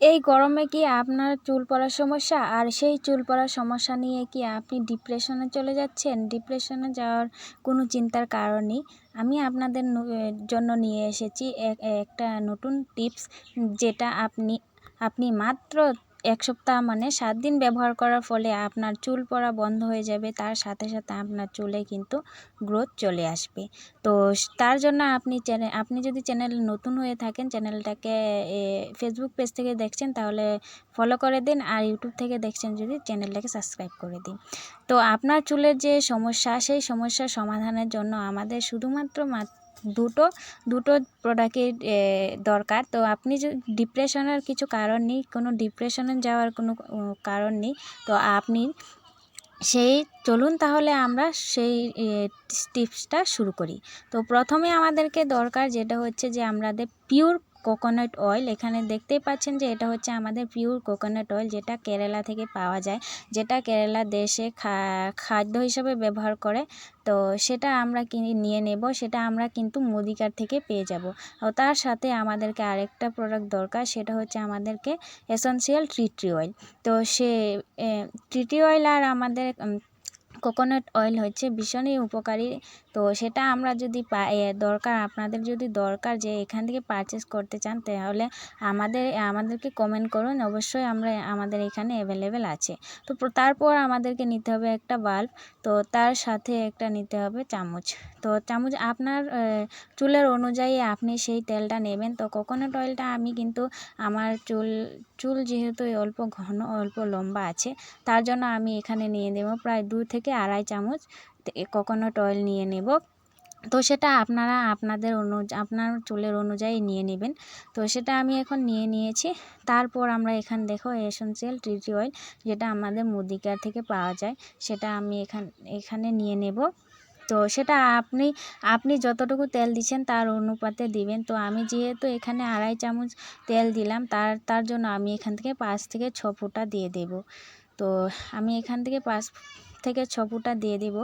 এই গরমে কি আপনার চুল পড়ার সমস্যা? আর সেই চুল পড়ার সমস্যা নিয়ে কি আপনি ডিপ্রেশনে চলে যাচ্ছেন? ডিপ্রেশনে যাওয়ার কোনো চিন্তার কারণ নেই আমি আপনাদের জন্য নিয়ে এসেছি একটা নতুন টিপস যেটা আপনি আপনি মাত্র এক সপ্তাহ মানে সাত দিন ব্যবহার করার ফলে আপনার চুল পড়া বন্ধ হয়ে যাবে। তার সাথে সাথে আপনার চুলে কিন্তু গ্রোথ চলে আসবে। তো তার জন্য আপনি চ্যানেল আপনি যদি চ্যানেল নতুন হয়ে থাকেন, চ্যানেলটাকে ফেসবুক পেজ থেকে দেখছেন, তাহলে ফলো করে দিন আর ইউটিউব থেকে দেখছেন যদি, চ্যানেলটাকে সাবস্ক্রাইব করে দিন। তো আপনার চুলের যে সমস্যা, সেই সমস্যার সমাধানের জন্য আমাদের শুধুমাত্র দুটো দুটো প্রোডাক্টের দরকার। তো আপনি যদি ডিপ্রেশনের কিছু কারণ নেই, কোনো ডিপ্রেশনে যাওয়ার কোনো কারণ নেই, তো আপনি সেই, চলুন তাহলে আমরা সেই টিপসটা শুরু করি। তো প্রথমে আমাদেরকে দরকার যেটা হচ্ছে যে, আমাদের পিওর কোকোনাট অয়েল। এখানে দেখতেই পাচ্ছেন যে এটা হচ্ছে আমাদের পিওর কোকোনাট অয়েল, যেটা কেরালা থেকে পাওয়া যায়, যেটা কেরালা দেশে খাদ্য হিসাবে ব্যবহার করে। তো সেটা আমরা কিনে নিয়ে নেব, সেটা আমরা কিন্তু মুদিকার থেকে পেয়ে যাব। তার সাথে আমাদেরকে আরেকটা প্রোডাক্ট দরকার, সেটা হচ্ছে আমাদেরকে এসেন্সিয়াল ট্রিটি অয়েল তো সে ট্রিটি অয়েল আর আমাদের কোকোনাট অয়েল হচ্ছে ভীষণই উপকারী। তো সেটা আমরা যদি দরকার, আপনাদের যদি দরকার যে এখান থেকে পারচেস করতে চান, তাহলে আমাদের, আমাদেরকে কমেন্ট করুন। অবশ্যই আমরা আমাদের এখানে অ্যাভেলেবেল আছে। তো তারপর আমাদেরকে নিতে হবে একটা বাল্ব তো তার সাথে একটা নিতে হবে চামচ। তো চামচ আপনার চুলের অনুযায়ী আপনি সেই তেলটা নেবেন। তো কোকোনাট অয়েলটা আমি কিন্তু আমার চুল চুল যেহেতু অল্প ঘন, অল্প লম্বা আছে, তার জন্য আমি এখানে নিয়ে নেব। প্রায় দু থেকে আড়াই চামচ কোকোনাট অয়েল নিয়ে নেব। তো সেটা আপনারা আপনাদের অনু, আপনার চুলের অনুযায়ী নিয়ে নেবেন। তো সেটা আমি এখন নিয়ে নিয়েছি। তারপর আমরা এখান দেখো এসেন্সিয়াল ট্রিটি অয়েল যেটা আমাদের মুদিকার থেকে পাওয়া যায়, সেটা আমি এখান, এখানে নিয়ে নেব। তো সেটা আপনি আপনি যতটুকু তেল দিচ্ছেন তার অনুপাতে দিবেন। তো আমি যেহেতু এখানে আড়াই চামচ তেল দিলাম, তার তার জন্য আমি এখান থেকে পাঁচ থেকে ছ ফুটা দিয়ে দেব। তো আমি এখান থেকে পাঁচ থেকে ছ ফুটা দিয়ে দিব।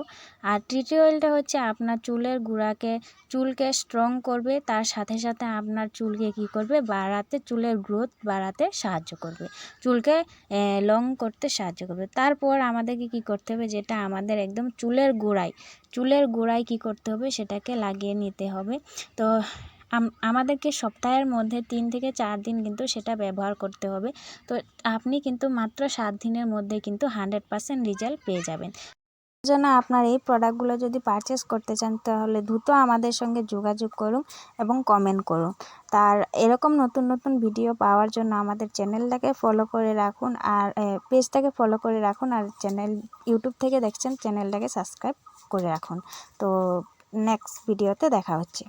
আর ট্রিটি অয়েলটা হচ্ছে আপনার চুলের গুঁড়াকে, চুলকে স্ট্রং করবে, তার সাথে সাথে আপনার চুলকে কি করবে? বাড়াতে, চুলের গ্রোথ বাড়াতে সাহায্য করবে। চুলকে লং করতে সাহায্য করবে। তারপর আমাদেরকে কি করতে হবে? যেটা আমাদের একদম চুলের গোড়ায় চুলের গোড়ায় কি করতে হবে? সেটাকে লাগিয়ে নিতে হবে। তো আমাদেরকে সপ্তাহের মধ্যে তিন থেকে চার দিন কিন্তু সেটা ব্যবহার করতে হবে। তো আপনি কিন্তু মাত্র সাত দিনের মধ্যে কিন্তু হান্ড্রেড পারসেন্ট রেজাল্ট পেয়ে যাবেন। জন্য আপনার এই প্রোডাক্টগুলো যদি পারচেস করতে চান, তাহলে দ্রুত আমাদের সঙ্গে যোগাযোগ করুন এবং কমেন্ট করুন। তার এরকম নতুন নতুন ভিডিও পাওয়ার জন্য আমাদের চ্যানেলটাকে ফলো করে রাখুন আর পেজটাকে ফলো করে রাখুন আর চ্যানেল, ইউটিউব থেকে দেখছেন, চ্যানেলটাকে সাবস্ক্রাইব করে রাখুন। তো, নেক্সট ভিডিওতে দেখা হচ্ছে।